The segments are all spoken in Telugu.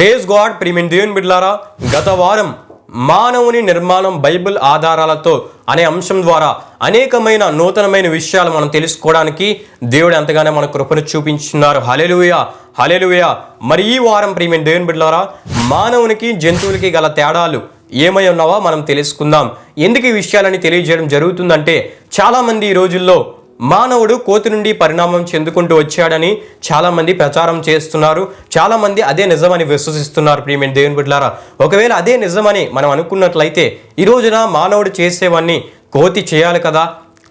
ప్రేజ్ గాడ్ ప్రియమైన దేవుని బిడ్లారా గత వారం మానవుని నిర్మాణం బైబిల్ ఆధారాలతో అనే అంశం ద్వారా అనేకమైన నూతనమైన విషయాలు మనం తెలుసుకోవడానికి దేవుడు ఎంతగానో మన కృపను చూపించున్నారు. హలెలుయ హలెలుయ మరి ఈ వారం ప్రియమైన దేవుని బిడ్లారా మానవునికి జంతువులకి గల తేడాలు ఏమై ఉన్నావో మనం తెలుసుకుందాం. ఎందుకు ఈ విషయాలని తెలియజేయడం జరుగుతుందంటే చాలామంది ఈ రోజుల్లో మానవుడు కోతి నుండి పరిణామం చెందుకుంటూ వచ్చాడని చాలామంది ప్రచారం చేస్తున్నారు. చాలామంది అదే నిజమని విశ్వసిస్తున్నారు ప్రియమైన దేవుని బిడ్లారా ఒకవేళ అదే నిజమని మనం అనుకున్నట్లయితే ఈ రోజున మానవుడు చేసేవన్నీ కోతి చేయాలి కదా?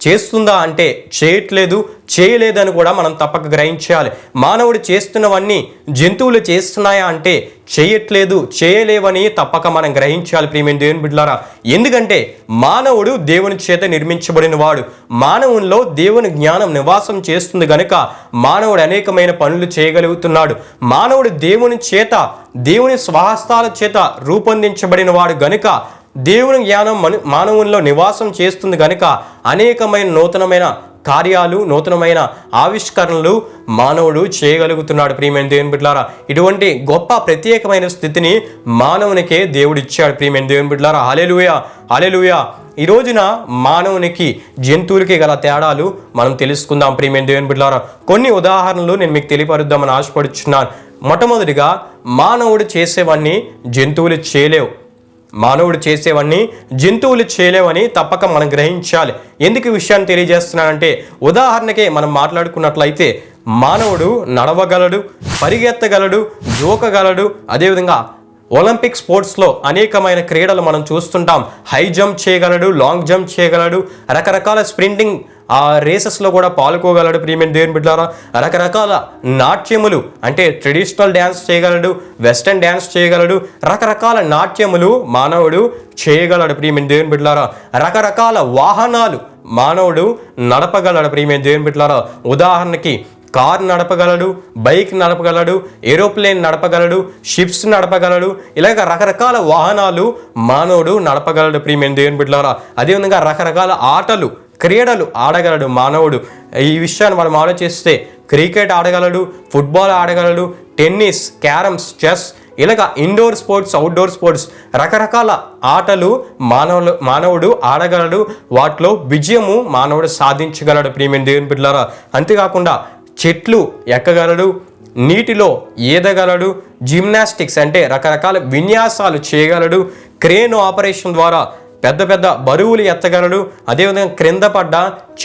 చేస్తుందా అంటే చేయట్లేదు చేయలేదని కూడా మనం తప్పక గ్రహించాలి. మానవుడు చేస్తున్నవన్నీ జంతువులు చేస్తున్నాయా అంటే చేయట్లేదు చేయలేవని తప్పక మనం గ్రహించాలి ప్రియమైన దేవుని బిడ్డలారా. ఎందుకంటే మానవుడు దేవుని చేత నిర్మించబడిన వాడు. మానవునిలో దేవుని జ్ఞానం నివాసం చేస్తుంది గనుక మానవుడు అనేకమైన పనులు చేయగలుగుతున్నాడు. మానవుడు దేవుని చేత దేవుని స్వహస్తాల చేత రూపొందించబడిన వాడు గనుక దేవుని జ్ఞానం మను మానవుల్లో నివాసం చేస్తుంది కనుక అనేకమైన నూతనమైన కార్యాలు నూతనమైన ఆవిష్కరణలు మానవుడు చేయగలుగుతున్నాడు. ప్రియమైన దేవుని బిడ్డలారా ఇటువంటి గొప్ప ప్రత్యేకమైన స్థితిని మానవునికే దేవుడు ఇచ్చాడు ప్రియమైన దేవుని బిడ్డలారా అలెలుయా అలెలుయా ఈ రోజున మానవునికి జంతువులకి గల తేడాలు మనం తెలుసుకుందాం. ప్రియమైన దేవుని బిడ్డలారా కొన్ని ఉదాహరణలు నేను మీకు తెలియపరుద్దామని ఆశపడుచున్నాను. మొట్టమొదటిగా మానవుడు చేసేవన్నీ జంతువులు చేయలేవు. మానవుడు చేసేవన్నీ జంతువులు చేయలేవని తప్పక మనం గ్రహించాలి. ఎందుకు విషయాన్ని తెలియజేస్తున్నానంటే ఉదాహరణకి మనం మాట్లాడుకున్నట్లయితే మానవుడు నడవగలడు పరిగెత్తగలడు దూకగలడు అదేవిధంగా ఒలింపిక్ స్పోర్ట్స్లో అనేకమైన క్రీడలు మనం చూస్తుంటాం. హై జంప్ చేయగలడు లాంగ్ జంప్ చేయగలడు రకరకాల స్ప్రింటింగ్ ఆ రేసెస్లో కూడా పాల్గొగలడు ప్రియమైన దేవుని బిడ్డారా? రకరకాల నాట్యములు అంటే ట్రెడిషనల్ డ్యాన్స్ చేయగలడు వెస్టర్న్ డ్యాన్స్ చేయగలడు రకరకాల నాట్యములు మానవుడు చేయగలడు ప్రియమైన దేవుని బిడ్డారా? రకరకాల వాహనాలు మానవుడు నడపగలడు ప్రియమైన దేవుని బిడ్డారా? ఉదాహరణకి కార్ నడపగలడు బైక్ నడపగలడు ఏరోప్లేన్ నడపగలడు షిప్స్ నడపగలడు ఇలాగ రకరకాల వాహనాలు మానవుడు నడపగలడు ప్రియమైన దేవుని బిడ్డలారా అదేవిధంగా రకరకాల ఆటలు క్రీడలు ఆడగలడు మానవుడు. ఈ విషయాన్ని మనం ఆలోచిస్తే క్రికెట్ ఆడగలడు ఫుట్బాల్ ఆడగలడు టెన్నిస్ క్యారమ్స్ చెస్ ఇలాగ ఇండోర్ స్పోర్ట్స్ అవుట్డోర్ స్పోర్ట్స్ రకరకాల ఆటలు మానవులు మానవుడు ఆడగలడు. వాటిలో విజయము మానవుడు సాధించగలడు ప్రియమైన దేవుని బిడ్డలారా. అంతేకాకుండా చెట్లు ఎక్కగలడు నీటిలో ఈదగలడు జిమ్నాస్టిక్స్ అంటే రకరకాల విన్యాసాలు చేయగలడు. క్రేన్ ఆపరేషన్ ద్వారా పెద్ద పెద్ద బరువులు ఎత్తగలడు. అదేవిధంగా క్రింద పడ్డ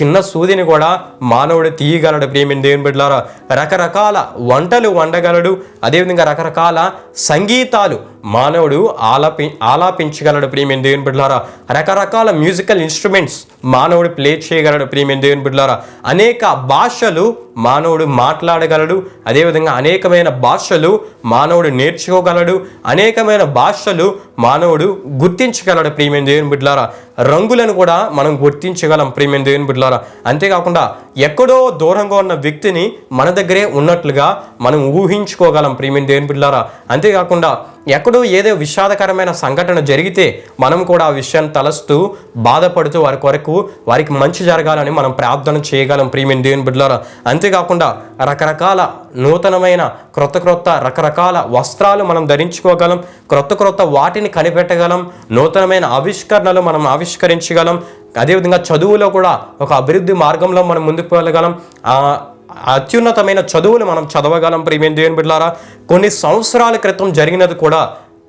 చిన్న సూదిని కూడా మానవుడు తీయగలడు ప్రేమిని దేవుని బిడ్డలారా. రకరకాల వంటలు వండగలడు. అదేవిధంగా రకరకాల సంగీతాలు మానవుడు ఆలాపి ఆలాపించగలడు ప్రేమిని దేవుని బిడ్డలారా. రకరకాల మ్యూజికల్ ఇన్స్ట్రుమెంట్స్ మానవుడు ప్లే చేయగలడు ప్రేమిని దేవుని బిడ్డలారా. అనేక భాషలు మానవుడు మాట్లాడగలడు. అదేవిధంగా అనేకమైన భాషలు మానవుడు నేర్చుకోగలడు. అనేకమైన భాషలు మానవుడు గుర్తించగలడు ప్రేమిని దేవుని బిడ్డలారా. రంగులను కూడా మనం గుర్తించగలం ప్రేమిని దేవుని బిడ్డలారా. అంతేకాకుండా ఎక్కడో దూరంగా ఉన్న వ్యక్తిని మన దగ్గరే ఉన్నట్లుగా మనం ఊహించుకోగలం ప్రియమైన దేవుని బిడ్డలారా. అంతేకాకుండా ఎక్కడో ఏదో విషాదకరమైన సంఘటన జరిగితే మనం కూడా ఆ విషయాన్ని తలస్తూ బాధపడుతూ వారి కొరకు వారికి మంచి జరగాలని మనం ప్రార్థన చేయగలం ప్రియమైన దేవుని బిడ్డలారా. అంతేకాకుండా రకరకాల నూతనమైన క్రొత్త క్రొత్త రకరకాల వస్త్రాలు మనం ధరించుకోగలం క్రొత్త క్రొత్త వాటిని కనిపెట్టగలం నూతనమైన ఆవిష్కరణలు మనం ఆవిష్కరించగలం అదేవిధంగా చదువులో కూడా ఒక అభివృద్ధి మార్గంలో మనం ముందుకు వెళ్ళగలం. అత్యున్నతమైన చదువులు మనం చదవగలం ప్రేమేం దేవుని బిడ్డారా కొన్ని సంవత్సరాల క్రితం జరిగినది కూడా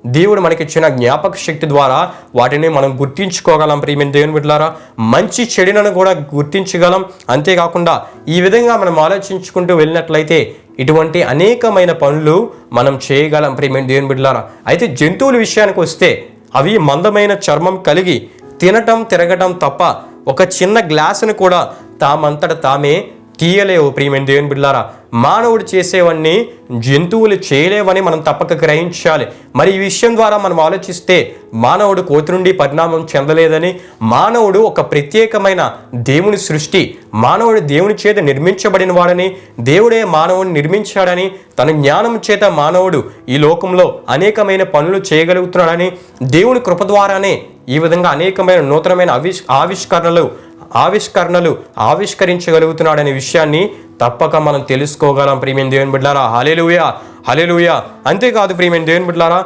దేవుడు మనకిచ్చిన జ్ఞాపక శక్తి ద్వారా వాటిని మనం గుర్తించుకోగలం ప్రియమైన దేవుని బిడ్డలారా. మంచి చెడులను కూడా గుర్తించగలం. అంతేకాకుండా ఈ విధంగా మనం ఆలోచించుకుంటూ వెళ్ళినట్లయితే ఇటువంటి అనేకమైన పనులు మనం చేయగలం ప్రియమైన దేవుని బిడ్డలారా. అయితే జంతువుల విషయానికి వస్తే అవి మందమైన చర్మం కలిగి తినటం తిరగటం తప్ప ఒక చిన్న గ్లాసును కూడా తామంతట తామే తీయలేవు ప్రియమైన దేవుని బిడ్డారా మానవుడు చేసేవన్నీ జంతువులు చేయలేవని మనం తప్పక గ్రహించాలి. మరి ఈ విషయం ద్వారా మనం ఆలోచిస్తే మానవుడు కోతి నుండి పరిణామం చెందలేదని మానవుడు ఒక ప్రత్యేకమైన దేవుని సృష్టి మానవుడు దేవుని చేత నిర్మించబడిన వాడని దేవుడే మానవుని నిర్మించాడని తన జ్ఞానం చేత మానవుడు ఈ లోకంలో అనేకమైన పనులు చేయగలుగుతున్నాడని దేవుని కృప ద్వారానే ఈ విధంగా అనేకమైన నూతనమైన ఆవిష్ ఆవిష్కరణలు ఆవిష్కరణలు ఆవిష్కరించగలుగుతున్నాడనే విషయాన్ని తప్పక మనం తెలుసుకోగలం ప్రియమైన దేవుని బిడ్డారా హలేలుయా హలేలుయా అంతేకాదు ప్రియమైన దేవుని బిడ్డారా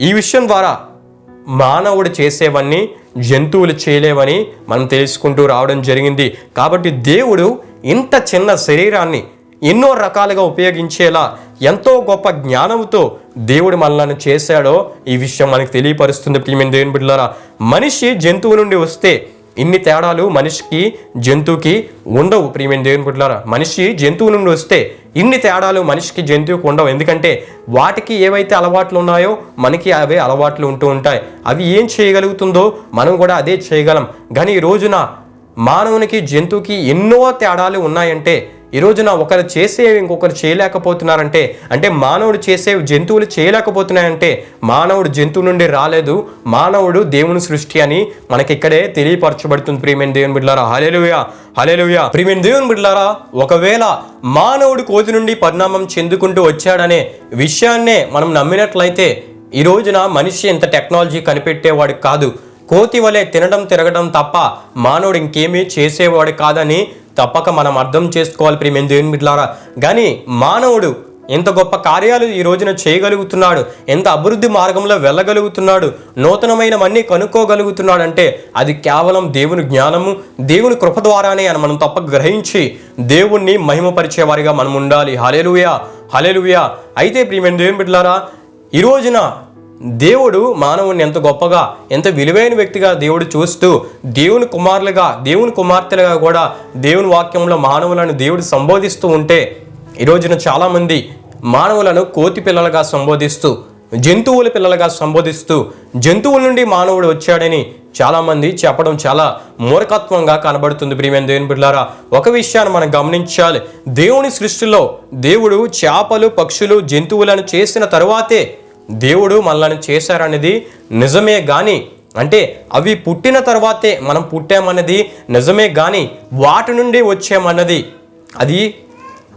ఈ విషయం ద్వారా మానవుడు చేసేవన్నీ జంతువులు చేయలేవని మనం తెలుసుకుంటూ రావడం జరిగింది. కాబట్టి దేవుడు ఇంత చిన్న శరీరాన్ని ఎన్నో రకాలుగా ఉపయోగించేలా ఎంతో గొప్ప జ్ఞానంతో దేవుడు మనల్ని చేశాడో ఈ విషయం మనకు తెలియపరుస్తుంది ప్రియమైన దేవుని బిడ్డలారా. మనిషి జంతువు నుండి వస్తే ఇన్ని తేడాలు మనిషికి జంతువుకి ఉండవు ప్రియమైన దేవుని బిడ్డలారా. మనిషి జంతువు నుండి వస్తే ఇన్ని తేడాలు మనిషికి జంతువుకి ఉండవు. ఎందుకంటే వాటికి ఏవైతే అలవాట్లు ఉన్నాయో మనకి అవే అలవాట్లు ఉంటూ ఉంటాయి. అవి ఏం చేయగలుగుతుందో మనం కూడా అదే చేయగలం. కానీ ఈ రోజున మానవునికి జంతువుకి ఎన్నో తేడాలు ఉన్నాయంటే ఈ రోజున ఒకరు చేసేవి ఇంకొకరు చేయలేకపోతున్నారంటే అంటే మానవుడు చేసేవి జంతువులు చేయలేకపోతున్నాయంటే మానవుడు జంతువు నుండి రాలేదు మానవుడు దేవుని సృష్టి అని మనకి ఇక్కడే తెలియపరచబడుతుంది ప్రియమైన దేవుని బిడ్డారా హలేలుయా హలేలుయా ప్రియమైన దేవుని బిడ్డారా ఒకవేళ మానవుడు కోతి నుండి పరిణామం చెందుకుంటూ వచ్చాడనే విషయాన్నే మనం నమ్మినట్లయితే ఈ రోజున మనిషి ఇంత టెక్నాలజీ కనిపెట్టేవాడు కాదు. కోతి వలె తినడం తిరగడం తప్ప మానవుడు ఇంకేమీ చేసేవాడు కాదని తప్పక మనం అర్థం చేసుకోవాలి ప్రియమైన దేవుని బిడ్డలారా. కానీ మానవుడు ఎంత గొప్ప కార్యాలు ఈ రోజున చేయగలుగుతున్నాడు ఎంత అభివృద్ధి మార్గంలో వెళ్ళగలుగుతున్నాడు నూతనమైనవన్నీ కనుక్కోగలుగుతున్నాడు అంటే అది కేవలం దేవుని జ్ఞానము దేవుని కృప ద్వారానే అని మనం తప్పక గ్రహించి దేవుణ్ణి మహిమపరిచేవారిగా మనం ఉండాలి. హలేలుయా హలేలుయా అయితే ప్రియమైన దేవుని బిడ్డలారా ఈ రోజున దేవుడు మానవుని ఎంత గొప్పగా ఎంత విలువైన వ్యక్తిగా దేవుడు చూస్తూ దేవుని కుమారులుగా దేవుని కుమార్తెలుగా కూడా దేవుని వాక్యంలో మానవులను దేవుడు సంబోధిస్తూ ఉంటే ఈ రోజున చాలామంది మానవులను కోతి పిల్లలుగా సంబోధిస్తూ జంతువుల పిల్లలుగా సంబోధిస్తూ జంతువుల నుండి మానవుడు వచ్చాడని చాలామంది చెప్పడం చాలా మూర్ఖత్వంగా కనబడుతుంది ప్రియమైన దేవుని బిడ్డారా ఒక విషయాన్ని మనం గమనించాలి. దేవుని సృష్టిలో దేవుడు చేపలు పక్షులు జంతువులను చేసిన తరువాతే దేవుడు మనల్ని చేశారనేది నిజమే కానీ అంటే అవి పుట్టిన తర్వాతే మనం పుట్టామన్నది నిజమే కానీ వాటి నుండి వచ్చామన్నది. అది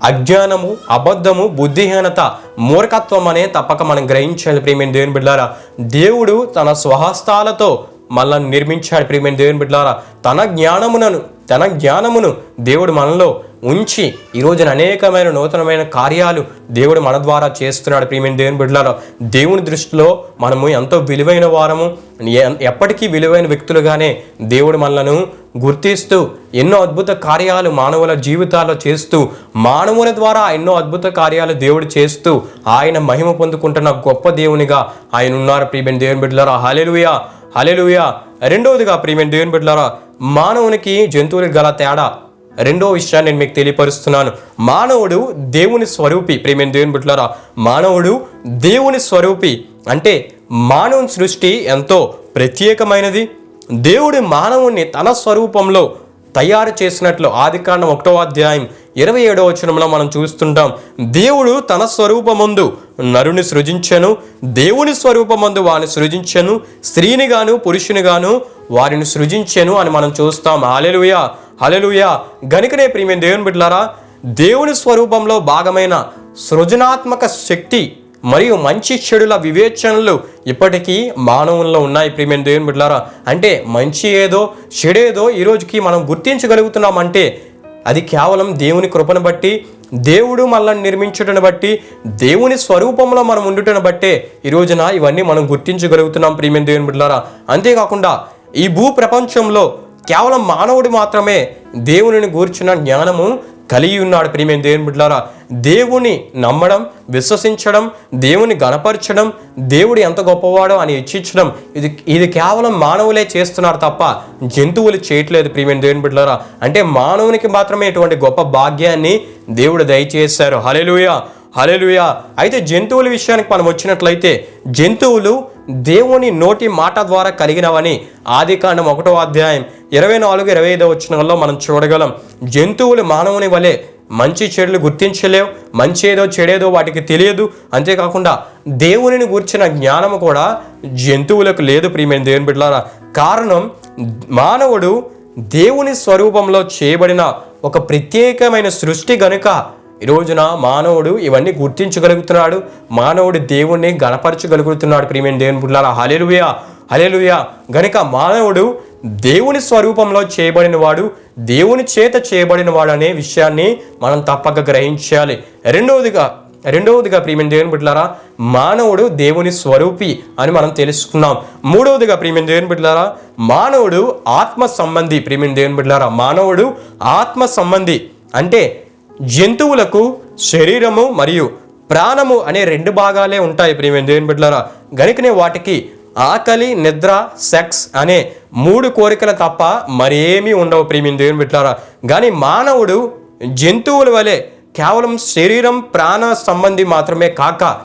అజ్ఞానము అబద్ధము బుద్ధిహీనత మూర్ఖత్వం అనే తప్పక మనం గ్రహించాలి ప్రియమైన దేవుని బిడ్డారా దేవుడు తన స్వహస్తాలతో మనల్ని నిర్మించాడు ప్రియమైన దేవుని బిడ్డారా తన జ్ఞానమునను తన జ్ఞానమును దేవుడు మనలో ఉంచి ఈ రోజున అనేకమైన నూతనమైన కార్యాలు దేవుడు మన ద్వారా చేస్తున్నాడు ప్రియమైన దేవుని బిడ్డలారా. దేవుని దృష్టిలో మనము ఎంతో విలువైన వారము. ఎ- ఎప్పటికీ విలువైన వ్యక్తులుగానే దేవుడు మనలను గుర్తిస్తూ ఎన్నో అద్భుత కార్యాలు మానవుల జీవితాల్లో చేస్తూ మానవుల ద్వారా ఎన్నో అద్భుత కార్యాలు దేవుడు చేస్తూ ఆయన మహిమ పొందుకుంటున్న గొప్ప దేవునిగా ఆయన ఉన్నారు ప్రియమైన దేవుని బిడ్డలారా. హలెలుయా హలెలుయా రెండవదిగా ప్రియమైన దేవుని బిడ్డలారా మానవునికి జంతువులకు గల తేడా రెండో విషయాన్ని నేను మీకు తెలియపరుస్తున్నాను. మానవుడు దేవుని స్వరూపి. ప్రేమైన దేవుని బిడ్డలారా మానవుడు దేవుని స్వరూపి. అంటే మానవుని సృష్టి ఎంతో ప్రత్యేకమైనది. దేవుడు మానవుణ్ణి తన స్వరూపంలో తయారు చేసినట్లు ఆదికాండం ఒకటో అధ్యాయం ఇరవై ఏడవ వచనంలో మనం చూస్తుంటాం. దేవుడు తన స్వరూపమందు నరుని సృజించెను దేవుని స్వరూపమందు వారిని సృజించను స్త్రీని గాను పురుషుని గాను వారిని సృజించెను అని మనం చూస్తాం. హలెలుయా హలెలుయా గనుకనే ప్రియమైన దేవుని బిడ్డలారా దేవుని స్వరూపంలో భాగమైన సృజనాత్మక శక్తి మరియు మంచి చెడుల వివేచనలు ఇప్పటికీ మానవుల్లో ఉన్నాయి ప్రియమైన దేవుని బిడ్డలారా. అంటే మంచి ఏదో చెడేదో ఈ రోజుకి మనం గుర్తించగలుగుతున్నామంటే అది కేవలం దేవుని కృపను బట్టి దేవుడు మనల్ని నిర్మించుటను బట్టి దేవుని స్వరూపంలో మనం ఉండుటను బట్టే ఈ రోజున ఇవన్నీ మనం గుర్తించగలుగుతున్నాం ప్రియమైన దేవుని బిడ్డలారా. అంతేకాకుండా ఈ భూ ప్రపంచంలో కేవలం మానవుడు మాత్రమే దేవునిని గూర్చిన జ్ఞానము కలిగి ఉన్నాడు ప్రియమైన దేవుని బిడ్డలారా. దేవుని నమ్మడం విశ్వసించడం దేవుని గణపరచడం దేవుడు ఎంత గొప్పవాడో అని ఇచ్చించడం ఇది ఇది కేవలం మానవులే చేస్తున్నారు తప్ప జంతువులు చేయట్లేదు ప్రియమైన దేవుని బిడ్డలారా. అంటే మానవునికి మాత్రమే ఇటువంటి గొప్ప భాగ్యాన్ని దేవుడు దయచేశారు. హలెలుయా హలెలుయా అయితే జంతువుల విషయానికి మనం వచ్చినట్లయితే జంతువులు దేవుని నోటి మాట ద్వారా కలిగినవని ఆదికాండం ఒకటో అధ్యాయం ఇరవై నాలుగు ఇరవై ఐదో వచ్చినాల్లో మనం చూడగలం. జంతువులు మానవుని వలె మంచి చెడులు గుర్తించలేవు మంచి ఏదో చెడేదో వాటికి తెలియదు. అంతేకాకుండా దేవునిని గూర్చిన జ్ఞానము కూడా జంతువులకు లేదు ప్రియమైన దేవుని బిడ్డలారా. కారణం మానవుడు దేవుని స్వరూపంలో చేయబడిన ఒక ప్రత్యేకమైన సృష్టి గనుక ఈ రోజున మానవుడు ఇవన్నీ గుర్తించగలుగుతున్నాడు. మానవుడు దేవుణ్ణి గణపరచగలుగుతున్నాడు. ప్రియమైన దేవుని బిడ్డలారా హలేలుయ హలేలుయ గనుక మానవుడు దేవుని స్వరూపంలో చేయబడిన వాడు దేవుని చేత చేయబడిన వాడు అనే విషయాన్ని మనం తప్పక గ్రహించాలి. రెండవదిగా రెండవదిగా ప్రియమైన దేవుని బిడ్డలారా మానవుడు దేవుని స్వరూపి అని మనం తెలుసుకున్నాం. మూడవదిగా ప్రియమైన దేవుని బిడ్డలారా మానవుడు ఆత్మ సంబంధి. ప్రియమైన దేవుని బిడ్డలారా మానవుడు ఆత్మ సంబంధి. అంటే జంతువులకు శరీరము మరియు ప్రాణము అనే రెండు భాగాలే ఉంటాయి ప్రియమైన దేవుని బిడ్డలారా. గనుకనే వాటికి ఆకలి నిద్ర సెక్స్ అనే మూడు కోరికలు తప్ప మరేమీ ఉండవు ప్రియమైన దేవుని బిడ్డలారా. కానీ మానవుడు జంతువుల వలె కేవలం శరీరం ప్రాణ సంబంధి మాత్రమే కాక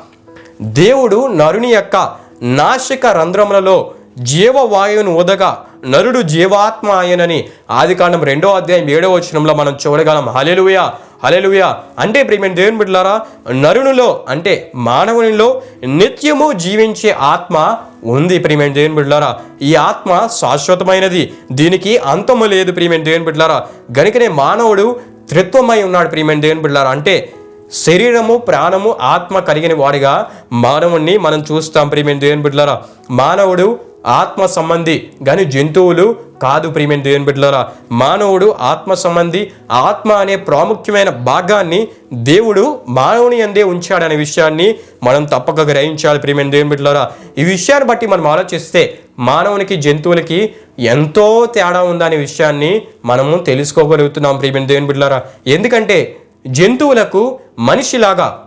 దేవుడు నరుని యొక్క నాసిక రంధ్రములలో జీవవాయువును ఊదగా నరుడు జీవాత్మ ఆయనని ఆదికాండం రెండో అధ్యాయం ఏడో వచనంలో మనం చూడగలం. హలెలుయా హలెలుయ అంటే ప్రియమైన దేవుని బిడ్డలారా నరునిలో అంటే మానవునిలో నిత్యము జీవించే ఆత్మ ఉంది ప్రియమైన దేవుని బిడ్డలారా. ఈ ఆత్మ శాశ్వతమైనది. దీనికి అంతము లేదు ప్రియమైన దేవుని బిడ్డలారా. గనుకనే మానవుడు త్రిత్వమై ఉన్నాడు ప్రియమైన దేవుని బిడ్డలారా. అంటే శరీరము ప్రాణము ఆత్మ కలిగిన వాడిగా మానవుణ్ణి మనం చూస్తాం ప్రియమైన దేవుని బిడ్డలారా. మానవుడు ఆత్మ సంబంధి కానీ జంతువులు కాదు ప్రియమైన దేవుని బిడ్డలారా మానవుడు ఆత్మ సంబంధి ఆత్మ అనే ప్రాముఖ్యమైన భాగాన్ని దేవుడు మానవుని అందే ఉంచాడనే విషయాన్ని మనం తప్పక గ్రహించాలి ప్రియమైన దేవుని బిడ్డలారా. ఈ విషయాన్ని బట్టి మనం ఆలోచిస్తే మానవునికి జంతువులకి ఎంతో తేడా ఉందనే విషయాన్ని మనము తెలుసుకోగలుగుతున్నాం ప్రియమైన దేవుని బిడ్డలారా. ఎందుకంటే జంతువులకు మనిషిలాగా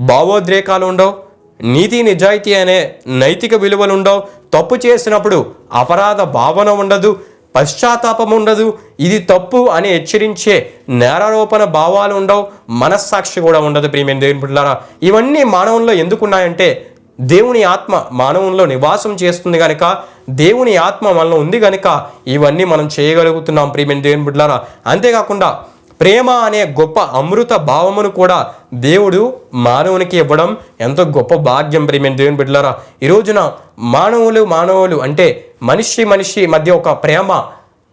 భావోద్రేకాలు ఉండవు నీతి నిజాయితీ అనే నైతిక విలువలు ఉండవు తప్పు చేసినప్పుడు అపరాధ భావన ఉండదు పశ్చాత్తాపం ఉండదు. ఇది తప్పు అని హెచ్చరించే నేరారోపణ భావాలు ఉండవు. మనస్సాక్షి కూడా ఉండదు ప్రియమైన దేవుని బిడ్డలారా. ఇవన్నీ మానవుల్లో ఎందుకున్నాయంటే దేవుని ఆత్మ మానవుల్లో నివాసం చేస్తుంది కనుక దేవుని ఆత్మ మనలో ఉంది కనుక ఇవన్నీ మనం చేయగలుగుతున్నాం ప్రియమైన దేవుని బిడ్డలారా. అంతేకాకుండా ప్రేమ అనే గొప్ప అమృత భావమును కూడా దేవుడు మానవునికి ఇవ్వడం ఎంతో గొప్ప భాగ్యం ప్రియమైన దేవుని బిడ్డలారా. ఈ రోజున మానవులు మానవులు అంటే మనిషి మనిషి మధ్య ఒక ప్రేమ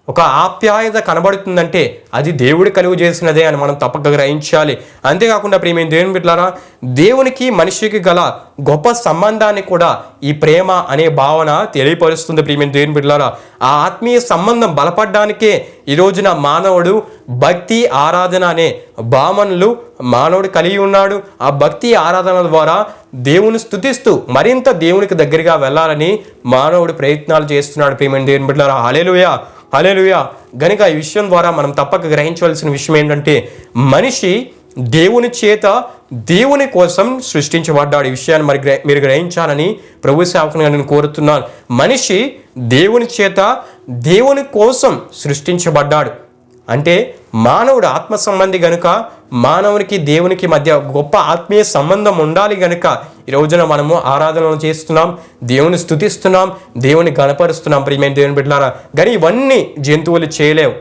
ఒక ఆప్యాయత కనబడుతుందంటే అది దేవుడు కలుగు చేసినదే అని మనం తప్పక గ్రహించాలి. అంతేకాకుండా ప్రియమైన దేవుని బిడ్డలారా దేవునికి మనిషికి గల గొప్ప సంబంధాన్ని కూడా ఈ ప్రేమ అనే భావన తెలియపరుస్తుంది ప్రియమైన దేవుని బిడ్డలారా. ఆ ఆత్మీయ సంబంధం బలపడడానికే ఈ రోజున మానవుడు భక్తి ఆరాధన అనే భావనలు మానవుడు కలిగి ఉన్నాడు. ఆ భక్తి ఆరాధన ద్వారా దేవుని స్థుతిస్తూ మరింత దేవునికి దగ్గరగా వెళ్ళాలని మానవుడు ప్రయత్నాలు చేస్తున్నాడు ప్రియమైన దేవుని బిడ్డలారా. హలేలుయా హలేలుయా గనుక ఈ విషయం ద్వారా మనం తప్పక గ్రహించవలసిన విషయం ఏంటంటే మనిషి దేవుని చేత దేవుని కోసం సృష్టించబడ్డాడు. ఈ విషయాన్ని మరి గ్రహ- మీరు గ్రహించాలని ప్రభు సేవకునిగా నేను కోరుతున్నాను. మనిషి దేవుని చేత దేవుని కోసం సృష్టించబడ్డాడు. అంటే మానవుడు ఆత్మ సంబంధి గనుక మానవునికి దేవునికి మధ్య గొప్ప ఆత్మీయ సంబంధం ఉండాలి గనుక ఈ రోజున మనము ఆరాధనలు చేస్తున్నాం దేవుని స్థుతిస్తున్నాం దేవుని గణపరుస్తున్నాం ప్రియమైన దేవుని బిడ్డలారా. కానీ ఇవన్నీ జంతువులు చేయలేవు.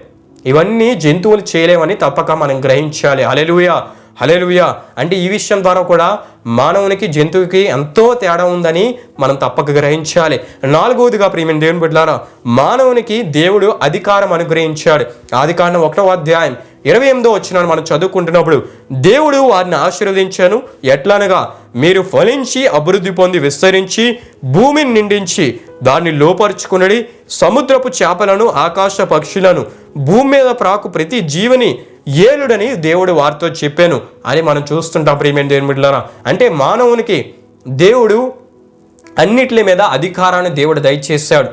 ఇవన్నీ జంతువులు చేయలేవని తప్పక మనం గ్రహించాలి. అలెలుయా హలెలుయా అంటే ఈ విషయం ద్వారా కూడా మానవునికి జంతువుకి ఎంతో తేడా ఉందని మనం తప్పక గ్రహించాలి. నాలుగవదిగా ప్రియమైన దేవుని బిడ్డారా మానవునికి దేవుడు అధికారం అనుగ్రహించాడు. ఆది కాండం ఒకటో అధ్యాయం ఇరవై ఎనిమిదో వచ్చిన మనం చదువుకుంటున్నప్పుడు దేవుడు వారిని ఆశీర్వదించాను. ఎట్లనగా మీరు ఫలించి అభివృద్ధి పొంది విస్తరించి భూమిని నిండించి దాన్ని లోపరుచుకునడి సముద్రపు చేపలను ఆకాశ పక్షులను భూమి మీద ప్రాకు ప్రతి జీవిని ఏలుడని దేవుడు వారితో చెప్పాను అని మనం చూస్తుంటాం ప్రియమైన దేవుని బిడ్డలారా. అంటే మానవునికి దేవుడు అన్నిటి మీద అధికారాన్ని దేవుడు దయచేశాడు.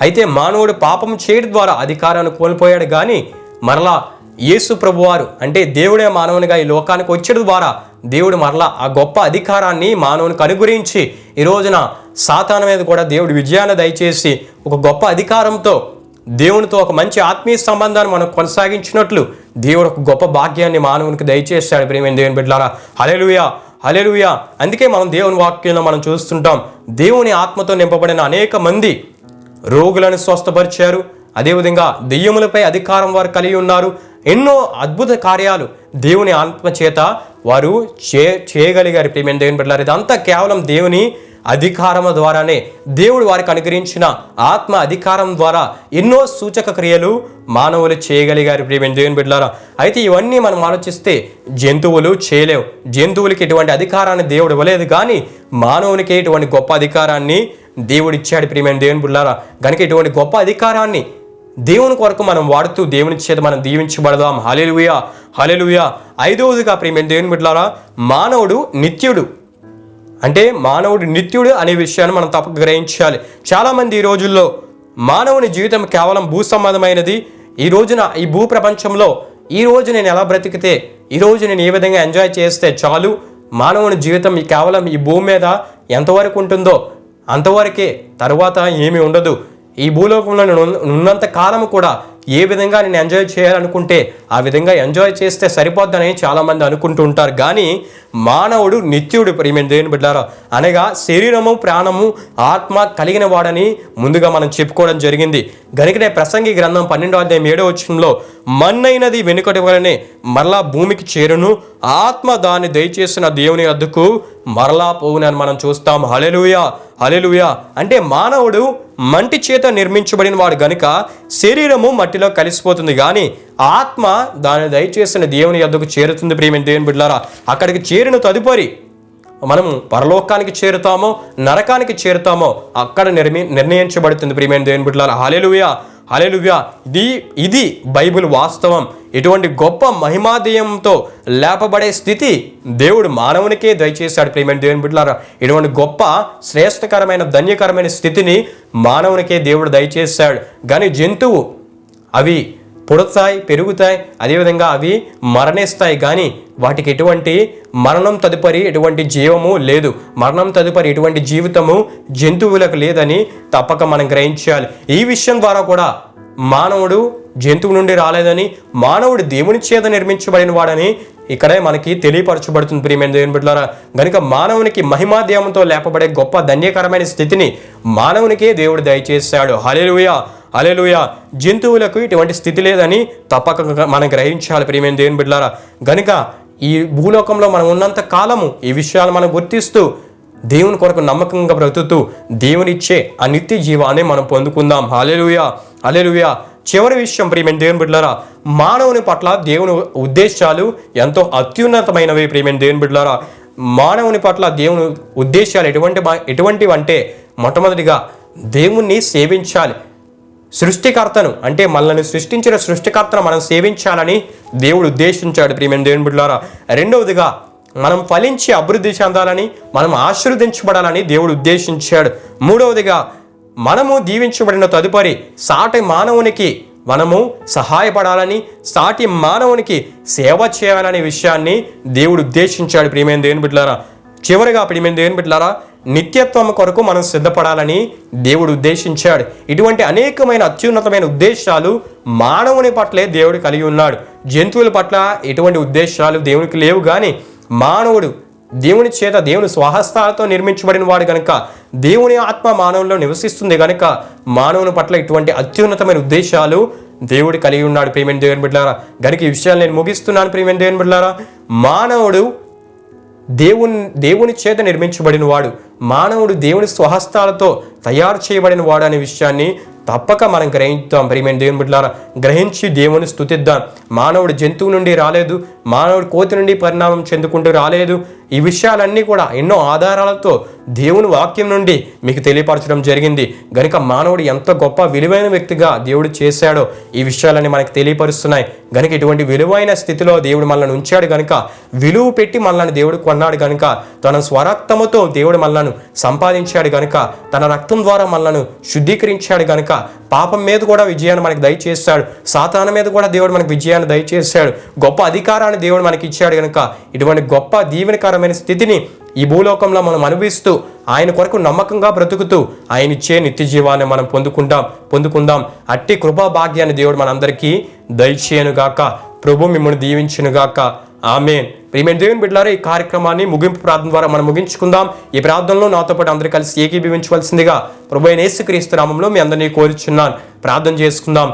అయితే మానవుడు పాపం చేయడం ద్వారా అధికారాన్ని కోల్పోయాడు కానీ మరలా యేసు ప్రభువారు అంటే దేవుడే మానవునిగా ఈ లోకానికి వచ్చడం ద్వారా దేవుడు మరలా ఆ గొప్ప అధికారాన్ని మానవునికి అనుగురించి ఈ రోజున సాతాన మీద కూడా దేవుడు విజయాన్ని దయచేసి ఒక గొప్ప అధికారంతో దేవునితో ఒక మంచి ఆత్మీయ సంబంధాన్ని మనం కొనసాగించినట్లు దేవుడు ఒక గొప్ప భాగ్యాన్ని మానవునికి దయచేస్తాడు ప్రేమైన దేవుని బిడ్డలారా. హలేలుయా హలేలుయా అందుకే మనం దేవుని వాక్యంలో మనం చూస్తుంటాం దేవుని ఆత్మతో నింపబడిన అనేక మంది రోగులను స్వస్థపరిచారు. అదేవిధంగా దెయ్యములపై అధికారం వారు కలిగి ఉన్నారు. ఎన్నో అద్భుత కార్యాలు దేవుని ఆత్మ చేత వారు చే చేయగలిగారు ప్రియమైన దేవుని బిడ్డలారు ఇదంతా కేవలం దేవుని అధికారము ద్వారానే. దేవుడు వారికి అనుగ్రహించిన ఆత్మ అధికారం ద్వారా ఎన్నో సూచక క్రియలు మానవులు చేయగలిగారు ప్రియమైన దేవుని బిడ్డలారా. అయితే ఇవన్నీ మనం ఆలోచిస్తే జంతువులు చేయలేవు. జంతువులకి ఎటువంటి అధికారాన్ని దేవుడు ఇవ్వలేదు కానీ మానవునికి ఇటువంటి గొప్ప అధికారాన్ని దేవుడు ఇచ్చాడు ప్రియమైన దేవుని బిడ్డారా గనుక ఇటువంటి గొప్ప అధికారాన్ని దేవుని కొరకు మనం వాడుతూ దేవుని చేత మనం దీవించబడదాం. హలెలుయా హలెలుయా ఐదవదిగా ప్రియమైన దేవుని బిడ్డారా మానవుడు నిత్యుడు. అంటే మానవుడు నిత్యుడు అనే విషయాన్ని మనం తప్పక గ్రహించాలి. చాలామంది ఈ రోజుల్లో మానవుని జీవితం కేవలం భూ సంబంధమైనది. ఈ రోజున ఈ భూ ప్రపంచంలో ఈ రోజు నేను ఎలా బ్రతికితే ఈ రోజు నేను ఏ విధంగా ఎంజాయ్ చేస్తే చాలు? మానవుని జీవితం ఈ కేవలం ఈ భూమి మీద ఎంతవరకు ఉంటుందో అంతవరకే తర్వాత ఏమీ ఉండదు. ఈ భూలోకంలో నేను ఉన్నంత కాలము కూడా ఏ విధంగా నేను ఎంజాయ్ చేయాలనుకుంటే ఆ విధంగా ఎంజాయ్ చేస్తే సరిపోద్దని చాలామంది అనుకుంటూ ఉంటారు. కానీ మానవుడు నిత్యుడు ప్రియమైన దేవుని బిడ్డారా అనగా శరీరము ప్రాణము ఆత్మ కలిగిన వాడని ముందుగా మనం చెప్పుకోవడం జరిగింది. గనుకనే ప్రసంగి గ్రంథం పన్నెండో అధ్యాయం ఏడో వచ్చంలో మన్నైనది వెనుకటి వలనే మరలా భూమికి చేరును ఆత్మ దాన్ని దయచేసిన దేవుని అద్దుకు మరలా పోవునని మనం చూస్తాం. హలెలుయా హలెలుయా అంటే మానవుడు మంటి చేత నిర్మించబడిన వాడు గనుక శరీరము మట్టిలో కలిసిపోతుంది. కానీ ఆత్మ దాన్ని దయచేసిన దేవుని యొద్దకు చేరుతుంది ప్రియమైన దేవుని బిడ్డారా అక్కడికి చేరిన తదుపరి మనము పరలోకానికి చేరుతామో నరకానికి చేరుతామో అక్కడ నిర్మి నిర్ణయించబడుతుంది ప్రియమైన దేవుని బిడ్డలారా. హాలేలుయా హలెలుయా ఇది ఇది బైబిల్ వాస్తవం. ఇటువంటి గొప్ప మహిమాదేయంతో లేపబడే స్థితి దేవుడు మానవునికే దయచేశాడు ప్రియమైన దేవుని బిడ్డలారా. ఇటువంటి గొప్ప శ్రేష్టకరమైన ధన్యకరమైన స్థితిని మానవునికే దేవుడు దయచేశాడు. కానీ జంతువు అవి పుడతాయి పెరుగుతాయి అదేవిధంగా అవి మరణిస్తాయి. కానీ వాటికి ఎటువంటి మరణం తదుపరి ఎటువంటి జీవము లేదు. మరణం తదుపరి ఎటువంటి జీవితము జంతువులకు లేదని తప్పక మనం గ్రహించాలి. ఈ విషయం ద్వారా కూడా మానవుడు జంతువు నుండి రాలేదని మానవుడు దేవుని చేత నిర్మించబడిన వాడని ఇక్కడే మనకి తెలియపరచబడుతుంది ప్రియమైన దేవుని బిడ్డలారా. గనుక మానవునికి మహిమాదేవంతో లేపబడే గొప్ప ధన్యకరమైన స్థితిని మానవునికే దేవుడు దయచేశాడు. హలెలుయా అలెలుయ జంతువులకు ఇటువంటి స్థితి లేదని తప్పక మనం గ్రహించాలి ప్రియమైన దేవుని బిడ్డలారా. గనుక ఈ భూలోకంలో మనం ఉన్నంత కాలము ఈ విషయాలు మనం గుర్తిస్తూ దేవుని కొరకు నమ్మకంగా బ్రతుకుతూ దేవునిచ్చే ఆ నిత్య జీవాన్ని మనం పొందుకుందాం. హలెలుయా హలెలుయా చివరి విషయం ప్రియమైన దేవుని బిడ్డలారా. మానవుని పట్ల దేవుని ఉద్దేశాలు ఎంతో అత్యున్నతమైనవి ప్రియమైన దేవుని బిడ్డలారా. మానవుని పట్ల దేవుని ఉద్దేశాలు ఎటువంటి ఎటువంటివి అంటే మొట్టమొదటిగా దేవుణ్ణి సేవించాలి. సృష్టికర్తను అంటే మనల్ని సృష్టించిన సృష్టికర్తను మనం సేవించాలని దేవుడు ఉద్దేశించాడు ప్రియమైన దేవుని బిడ్డలారా. రెండవదిగా మనం ఫలించి అభివృద్ధి చెందాలని మనం ఆశీర్వదించబడాలని దేవుడు ఉద్దేశించాడు. మూడవదిగా మనము దీవించబడిన తదుపరి సాటి మానవునికి మనము సహాయపడాలని సాటి మానవునికి సేవ చేయాలనే విషయాన్ని దేవుడు ఉద్దేశించాడు ప్రియమైన దేవుని బిడ్డలారా. చివరిగా ప్రియమైన దేవుని బిడ్డలారా నిత్యత్వం కొరకు మనం సిద్ధపడాలని దేవుడు ఉద్దేశించాడు. ఇటువంటి అనేకమైన అత్యున్నతమైన ఉద్దేశాలు మానవుని పట్లే దేవుడు కలిగి ఉన్నాడు. జంతువుల పట్ల ఎటువంటి ఉద్దేశాలు దేవునికి లేవు కానీ మానవుడు దేవుని చేత దేవుని స్వహస్తాలతో నిర్మించబడిన వాడు కనుక దేవుని ఆత్మ మానవుల్లో నివసిస్తుంది కనుక మానవుని పట్ల ఇటువంటి అత్యున్నతమైన ఉద్దేశాలు దేవుడు కలిగి ఉన్నాడు. ప్రియమైన దేవుని బిడ్డారా గనుక ఈ విషయాలు నేను ముగిస్తున్నాను. ప్రియమైన దేవుని బిడ్డారా మానవుడు దేవుని దేవుని చేత నిర్మించబడిన వాడు మానవుడు దేవుని స్వహస్తాలతో తయారు చేయబడిన వాడు అనే విషయాన్ని తప్పక మనం గ్రహిద్దాం ప్రియమైన దేవుని బిడ్డలారా గ్రహించి దేవుని స్థుతిద్దాం. మానవుడు జంతువు నుండి రాలేదు మానవుడు కోతి నుండి పరిణామం చెందుకుంటూ రాలేదు. ఈ విషయాలన్నీ కూడా ఎన్నో ఆధారాలతో దేవుని వాక్యం నుండి మీకు తెలియపరచడం జరిగింది. గనుక మానవుడు ఎంత గొప్ప విలువైన వ్యక్తిగా దేవుడు చేశాడో ఈ విషయాలన్నీ మనకు తెలియపరుస్తున్నాయి. గనుక ఇటువంటి విలువైన స్థితిలో దేవుడు మనల్ని ఉంచాడు గనుక విలువ పెట్టి మనల్ని దేవుడు కొన్నాడు గనుక తన స్వరక్తముతో దేవుడు మనలను సంపాదించాడు గనుక తన రక్తం ద్వారా మనలను శుద్ధీకరించాడు గనుక పాపం మీద కూడా విజయాన్ని మనకి దయచేస్తాడు. సాతాన మీద కూడా దేవుడు మనకి విజయాన్ని దయచేస్తాడు. గొప్ప అధికారాన్ని దేవుడు మనకి ఇచ్చాడు కనుక ఇటువంటి గొప్ప దీవెనకరమైన స్థితిని ఈ భూలోకంలో మనం అనుభవిస్తూ ఆయన కొరకు నమ్మకంగా బ్రతుకుతూ ఆయన ఇచ్చే నిత్య జీవాన్ని మనం పొందుకుంటాం పొందుకుందాం. అట్టి కృపా భాగ్యాన్ని దేవుడు మనందరికీ దయచేయనుగాక. ప్రభు మిమ్మల్ని దీవించునుగాక. ఆమె ప్రియమైన దేవుని బిడ్డలారా ఈ కార్యక్రమాన్ని ముగింపు ప్రార్థన ద్వారా మనం ముగించుకుందాం. ఈ ప్రార్థనలో నాతో పాటు అందరూ కలిసి ఏకీభవించవలసిందిగా ప్రభు అయిన యేసుక్రీస్తు నామంలో మీ అందరినీ కోరుచున్నాను. ప్రార్థన చేసుకుందాం.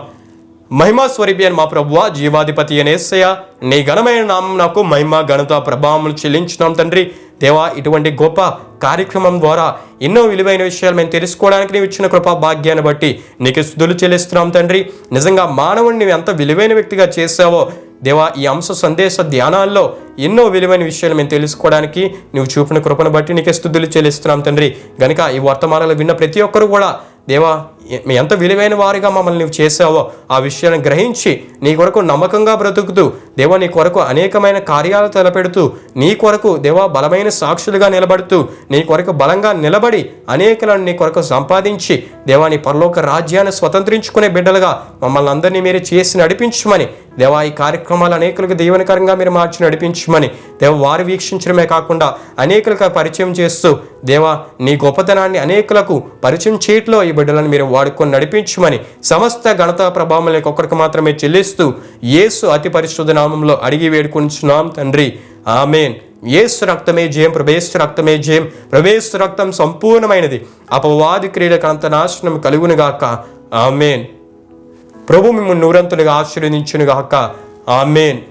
మహిమా స్వరూపి అని మా ప్రభువ జీవాధిపతి అనేసయ్య నీ ఘనమైన నామం నాకు మహిమ ఘనత ప్రభావములు చెల్లించున్నాం తండ్రి. దేవా ఇటువంటి గొప్ప కార్యక్రమం ద్వారా ఎన్నో విలువైన విషయాలు మేము తెలుసుకోవడానికి నీవు ఇచ్చిన కృపా భాగ్యాన్ని బట్టి నీకు స్థుతులు చెల్లిస్తున్నాం తండ్రి. నిజంగా మానవుడిని ఎంత విలువైన వ్యక్తిగా చేసావో దేవా ఈ అంశ సందేశ ధ్యానాల్లో ఎన్నో విలువైన విషయాలు మేము తెలుసుకోవడానికి నువ్వు చూపిన కృపను బట్టి నీకే స్థుతులు చెల్లిస్తున్నాం తండ్రి. గనుక ఈ వర్తమానాలు విన్న ప్రతి ఒక్కరు కూడా దేవా ఎంత విలువైన వారిగా మమ్మల్ని నువ్వు చేసావో ఆ విషయాన్ని గ్రహించి నీ కొరకు నమ్మకంగా బ్రతుకుతూ దేవా నీ కొరకు అనేకమైన కార్యాలు తలపెడుతూ నీ కొరకు దేవా బలమైన సాక్షులుగా నిలబడుతూ నీ కొరకు బలంగా నిలబడి అనేకలను నీ కొరకు సంపాదించి దేవా నీ పరలోక రాజ్యాన్ని స్వతంత్రించుకునే బిడ్డలుగా మమ్మల్ని అందరినీ మీరు చేసి నడిపించమని దేవా ఈ కార్యక్రమాలు అనేకులకు దీవెనకరంగా మీరు మార్చి నడిపించమని దేవ వారు వీక్షించడమే కాకుండా అనేకులకు పరిచయం చేస్తూ దేవా నీ గొప్పతనాన్ని అనేకులకు పరిచయం చేయట్లో ఈ బిడ్డలను మీరు వాడుకొని నడిపించమని సమస్త ఘనత ప్రభావం ఒక్కరికి మాత్రమే చెల్లిస్తూ యేసు అతి పరిశుద్ధ నామంలో అడిగి వేడుకుంటున్నాం తండ్రి. ఆమెన్. యేసు రక్తమే జయం ప్రవేశ రక్తమే జయం ప్రవేశ రక్తం సంపూర్ణమైనది. అపవాది క్రీడకు అంత నాశనం కలుగునుగాక ఆమెన్. ప్రభు మిమ్మల్ని నూరంతులుగా ఆశీర్వదించునుగాక ఆమెన్.